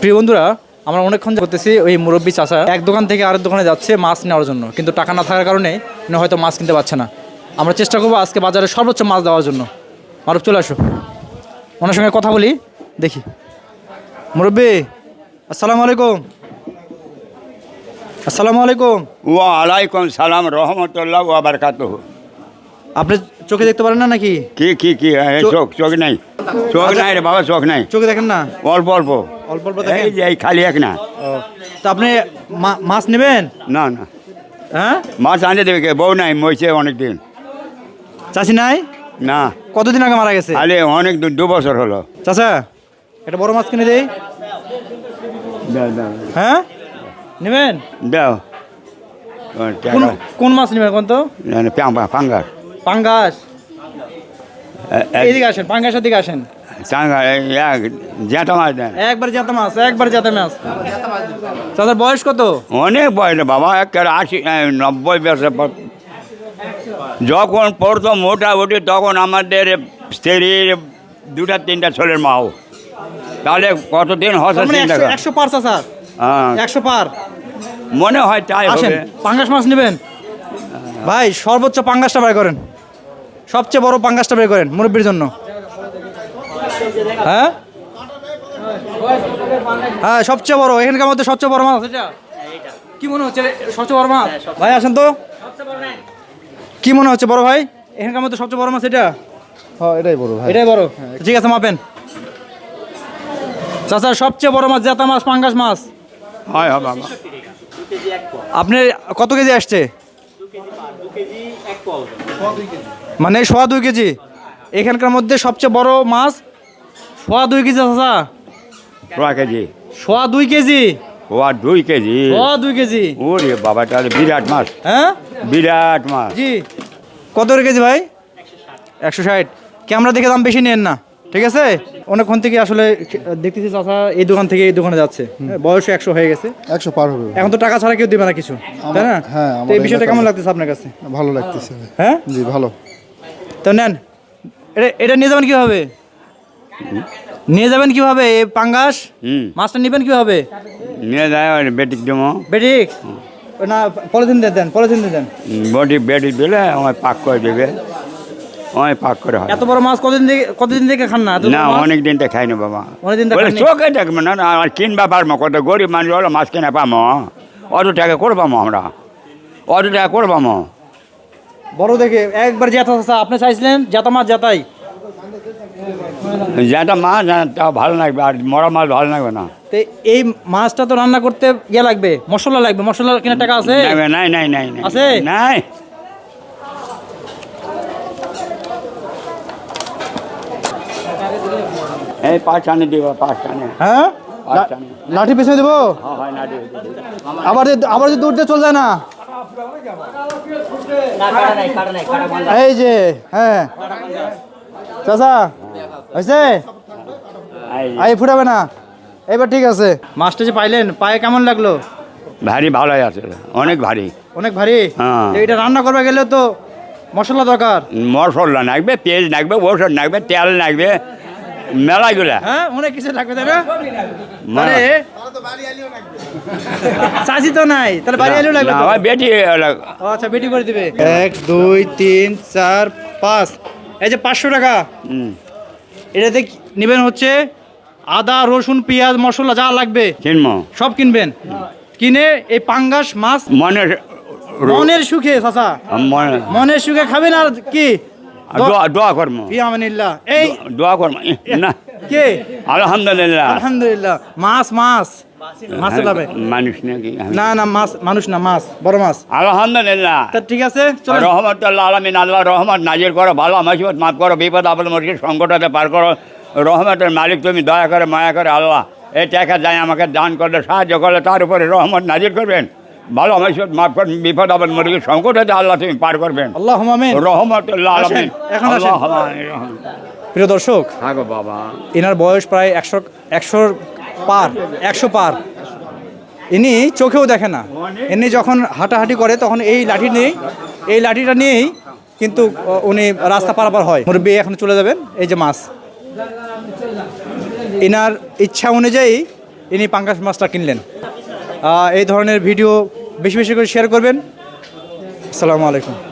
প্রিয় বন্ধুরা আমরা অনেকক্ষণ করতেছি ওই মুরব্বী চাষা এক দোকান থেকে আরেক দোকানে যাচ্ছে মাছ নেওয়ার জন্য কিন্তু টাকা না থাকার কারণে হয়তো মাছ কিনতে পারছে না। আমরা চেষ্টা করব আজকে বাজারে সর্বোচ্চ মাছ দেওয়ার জন্য। মারুফ চলে আসো। ওনার সঙ্গে কথা বলি দেখি। মুরব্বী আসসালামু আলাইকুম। আসসালামু আলাইকুম। ওয়ালাইকুম সালাম রহমতুল্লাহ বারকাত আপনি চোখে দেখতে পারেন না নাকি? কি কি কি? চোখ- চোখ চোখ নাই। চোখ নাই রে বাবা চোখ নাই। চোখে দেখেন না? অল্প অল্প। অল্প অল্প এই যে এই খালি এক না। ও, তা আপনি মা- মাছ নেবেন? না না। হ্যাঁ? মাছ আনতে দেবে কে? বউ নাই মরছে অনেকদিন। চাষি নাই? না। কতদিন আগে মারা গেছে? খালি অনেক দু- দু বছর হলো। চাচা এটা বড় মাছ কিনে দেই। দাও দাও। হ্যাঁ? নেবেন? দাও। ও, কোন টাকা। কোন মাছ নেবেন কোন তো? না, না, পাঙ্গা- পাঙ্গাস। পাঙ্গাস। এ- এ- এইদিকে আসেন পাঙ্গাসের দিকে আসেন। জ্যাঠা মাছ দেন। একবার মাছ একবার মাছ। চাচার বয়স কত? অনেক বয়স বাবা আশি নব্বই বছর যখন পড়তো মোটামুটি তখন আমাদের স্ত্রীর দুটা তিনটা ছেলের মাও তাহলে কতদিন তার মানে একশো পার হ্যাঁ, একশো পার। মনে হয় তাই আসেন পাঙ্গাস মাছ নেবেন। ভাই সর্বোচ্চ পাঙ্গাসটা বের করেন। সবচেয়ে বড় পাঙ্গাসটা বের করেন মুরব্বীর জন্য। হ্যাঁ? হ্যাঁ সবচেয়ে বড় এখানকার মধ্যে সবচেয়ে বড় মাছ। এটা কি মনে হচ্ছে সবচেয়ে বড় মাছ? ভাই আসেন তো। কি মনে হচ্ছে বড় ভাই? এখানকার মধ্যে সবচেয়ে বড় মাছ এটা? হ্যাঁ এটাই বড় ভাই। এটাই বড়। ঠিক আছে মাপেন। চাচা সবচেয়ে বড় মাছ জাতা মাছ পাঙ্গাস মাছ? হয় হয় বাবা আপনি কত কেজি আসছে? মানে সোয়া দুই কেজি। এখানকার মধ্যে সবচেয়ে বড় মাছ সোয়া দুই কেজি চাচা। সোয়া কেজি। সোয়া দুই কেজি। ও আর দুই কেজি। সোয়া দুই কেজি। ওরে বাবা তাহলে বিরাট মাছ। হ্যাঁ? বিরাট মাছ। জি। কত করে কেজি ভাই? একশো ষাট। ক্যামেরা দেখে দাম বেশি নেন না। ঠিক আছে? অনেকক্ষণ থেকে আসলে দেখতেছি চাচা এই দোকান থেকে এই দোকানে যাচ্ছে। বয়স একশো হয়ে গেছে। একশো পার হবে। এখন তো টাকা ছাড়া কেউ দেবে না কিছু। তাই না? হ্যাঁ, এই বিষয়টা কেমন লাগতেছে আপনার কাছে? ভালো লাগতেছে। হ্যাঁ? জি ভালো। তো নেন এটা এটা নিয়ে যাবেন কীভাবে? নিয়ে যাবেন কীভাবে? এই পাঙ্গাস? মাছটা নেবেন কীভাবে? নিয়ে যায় বেটিক দেবো। বেটিক? না পলিথিন দিয়ে দেন পলিথিন দিয়ে দেন। বডি বেটিক দিলে আমার পাক করে দেবে। ওই পাক করে হয়। এত বড় মাছ কতদিন থেকে কতদিন থেকে খান না? না? অনেক দিনটা খাই না বাবা। তো বলে খাননি? চোখে দেখব না না আর কিনবা পারব কত গরিব মানুষ হলো মাছ কিনে পামো অত টাকা করবামো আমরা। অত টাকা করবামো বড় দেখে একবার চাচা আপনি চাইছিলেন? জেতা মাছ জেতাই যেটা মাছ তা ভালো লাগবে আর মরা মাছ ভালো লাগবে না। তো এই মাছটা তো রান্না করতে ইয়ে লাগবে মশলা লাগবে মশলা কেনার টাকা আছে? নাই নাই নাই নাই আছে? নাই। এই পাঁচ আনি দিব পাঁচ আনি। হ্যাঁ? লাঠি পেছনে দেবো? হ্যাঁ। আবার আবার যদি দৌড় দিয়ে চলে যায় না? এই যে হ্যাঁ। চাচা হয়েছে? আই ফুটাবে না। এবার ঠিক আছে। মাছটা যে পাইলেন পায়ে কেমন লাগল? ভারী ভালোই আছে অনেক ভারী। অনেক ভারী? হ্যাঁ। এটা রান্না করবে গেলে তো মশলা দরকার। মশলা লাগবে পেঁয়াজ লাগবে ওষুধ লাগবে তেল লাগবে। মেলাগুলা। হ্যাঁ অনেক কিছু লাগবে তাই না? মা- আরে চাষি তো নাই তাহলে বাড়ি এলেও লাগবে। ওই বেটি। আচ্ছা বেটি করে দিবে। এক দুই তিন চার পাঁচ। এই যে পাঁচশো টাকা। এটাতে নেবেন হচ্ছে আদা রসুন পেঁয়াজ মশলা যা লাগবে। চিনমো সব কিনবেন। কিনে এই পাঙ্গাস মাছ মনের মনের সুখে চাচা। মনের সুখে খাবেন আর কি? দোয়া দোয়া করব ইয়ামিনিল্লাহ এই দোয়া করব না। কে? আলহামদুলিল্লাহ। আলহামদুলিল্লাহ। মাছ মাছ। মানুষ নাকি? না না মাছ মানুষ না মাছ বড় মাছ। আলহামদুলিল্লাহ। ঠিক আছে চলো রহমতুল্লাহ আলমিন আল্লাহ রহমত নাজির করো ভালো মুসিবত মাফ করো বিপদ আপদ সংকটতে পার করো। রহমতের মালিক তুমি দয়া করে মায়া করে আল্লাহ। এই টাকা যায় আমাকে দান করলে সাহায্য করলে তার উপরে রহমত নাজির করবেন। ভালো মুসিবত মাফ করবেন বিপদ আপদ মুশকিল সংকটতে আল্লাহ তুমি পার করবেন। আল্লাহ রহমতুল্লাহ আসেন, আলমিন এখন প্রিয় দর্শক বাবা। এনার বয়স প্রায় একশো একশোর পার একশো পার। ইনি চোখেও দেখে না। ইনি যখন হাঁটাহাঁটি করে তখন এই লাঠি নিয়েই এই লাঠিটা নিয়েই কিন্তু উনি রাস্তা পারাপার হয়। মুরব্বী এখন চলে যাবেন এই যে মাছ। এনার ইচ্ছা অনুযায়ী ইনি পাঙ্গাস মাছটা কিনলেন। এই ধরনের ভিডিও বেশি বেশি করে শেয়ার করবেন। আসসালামু আলাইকুম।